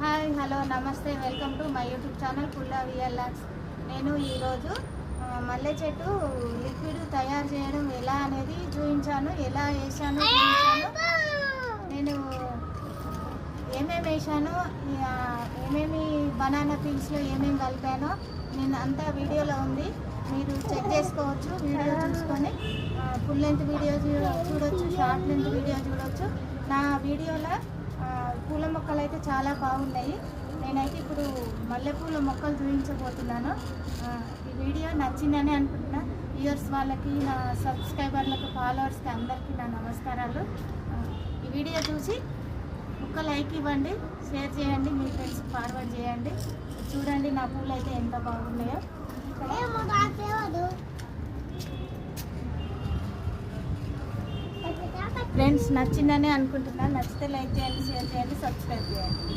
Hi hello నమస్తే welcome to my YouTube channel Pulla విఎల్ఆర్స్ నేను ఈరోజు మల్లె చెట్టు లిక్విడ్ తయారు చేయడం ఎలా అనేది చూపించాను ఎలా వేసాను నేను ఏమేమి వేసాను ఏమేమి బనానా పీల్స్లో ఏమేమి కలిపానో నేను అంతా వీడియోలో ఉంది. మీరు చెక్ చేసుకోవచ్చు వీడియో చూసుకొని ఫుల్ లెంత్ వీడియో చూడొచ్చు షార్ట్ లెంత్ వీడియో చూడొచ్చు. నా వీడియోలో పూల మొక్కలు అయితే చాలా బాగున్నాయి. నేనైతే ఇప్పుడు మల్లెపూల మొక్కలు చూపించబోతున్నాను. ఈ వీడియో నచ్చిందని అనుకుంటున్నా. వ్యూయర్స్ వాళ్ళకి నా సబ్స్క్రైబర్లకు ఫాలోవర్స్కి అందరికీ నా నమస్కారాలు. ఈ వీడియో చూసి ఒక లైక్ ఇవ్వండి షేర్ చేయండి మీ ఫ్రెండ్స్ ఫార్వర్డ్ చేయండి. చూడండి నా పూలు అయితే ఎంత బాగున్నాయో. ఫ్రెండ్స్ నచ్చిందని అనుకుంటున్నాను. నచ్చితే లైక్ చేయండి షేర్ చేయండి సబ్స్క్రైబ్ చేయండి.